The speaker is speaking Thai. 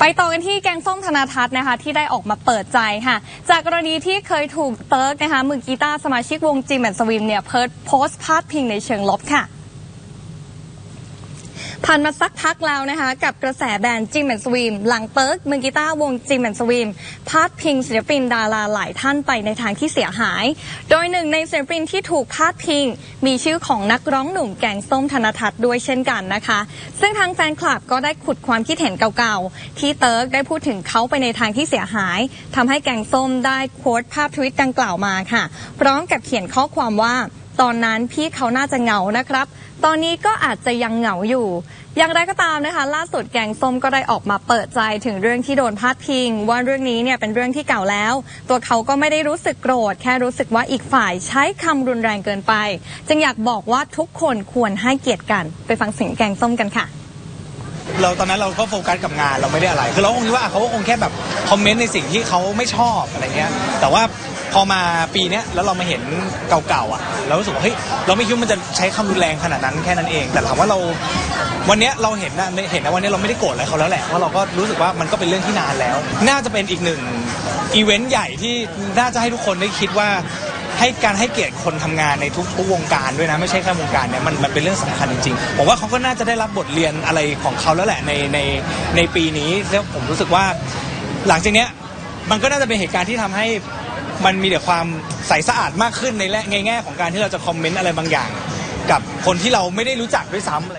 ไปต่อกันที่แกงส้มธนาทัศน์นะคะ ที่ได้ออกมาเปิดใจค่ะ จากกรณีที่เคยถูกเติร์กนะคะมือกีตาร์สมาชิกวงจิมแอนสวิมเนี่ยเพิร์ดโพสต์พาดพิงในเชิงลบค่ะ ผ่านมาสักพักแล้วนะคะ กับกระแสแบรนด์จิมแอนสวีมหลังเติร์กมือกีตาร์วงจิมแอนสวีมพาดพิงศิลปินดาราหลายท่านไปในทางที่เสียหาย โดยหนึ่งในศิลปินที่ถูกพาดพิง มีชื่อของนักร้องหนุ่มแกงส้มธนทัศน์ด้วยเช่นกันนะคะ ซึ่งทางแฟนคลับก็ได้ขุดความคิดเห็นเก่าๆ ที่เติร์กได้พูดถึงเขาไปในทางที่เสียหายทำให้แกงส้มได้โค้ดภาพทวิตดังกล่าวมาค่ะ พร้อมกับเขียนข้อความว่า ตอนนั้นพี่เขาน่าจะเหงานะครับ ตอนนี้ก็อาจจะยังเหงาอยู่ อย่างไรก็ตามนะคะ ล่าสุดแกงส้มก็ได้ออกมาเปิดใจถึงเรื่องที่โดนพาดพิง ว่าเรื่องนี้เนี่ยเป็นเรื่องที่เก่าแล้ว ตัวเขาก็ไม่ได้รู้สึกโกรธ แค่รู้สึกว่าอีกฝ่ายใช้คำรุนแรงเกินไป จึงอยากบอกว่าทุกคนควรให้เกียรติกัน ไปฟังเสียงแกงส้มกันค่ะเราตอนนั้นเราก็โฟกัสกับงานเราไม่ได้อะไร คือเราคงคิดว่าเขาก็คงแค่แบบคอมเมนต์ในสิ่งที่เขาไม่ชอบอะไรเงี้ย แต่ว่า พอมาปีเนี้ยแล้วเรามาเห็นเก่าๆอะเรารู้สึกว่าเฮ้ยเราไม่คิดว่ามันจะใช้คำรุนแรงขนาดนั้นแค่นั้นเอง แต่ถามว่าเราวันเนี้ยเราเห็นนะเห็นนะวันเนี้ยเราไม่ได้โกรธอะไรเขาแล้วแหละเพราะเราก็รู้สึกว่ามันก็เป็นเรื่องที่นานแล้ว น่าจะเป็นอีกหนึ่งอีเวนต์ใหญ่ที่น่าจะให้ทุกคนได้คิดว่าให้การให้เกียรติคนทำงานในทุกทุกวงการด้วยนะไม่ใช่แค่วงการเนี่ยมันมันเป็นเรื่องสำคัญจริงๆผมว่าเขาก็น่าจะได้รับบทเรียนอะไรของเขาแล้วแหละในในในปีนี้แล้วผมรู้สึกว่า หลังจากเนี้ยมันก็น่าจะเป็นเหตุการณ์ที่ทำให้ มันมีแต่ความใสสะอาดมากขึ้นในแง่ของการที่เราจะคอมเมนต์อะไรบางอย่าง กับคนที่เราไม่ได้รู้จักด้วยซ้ำอะไร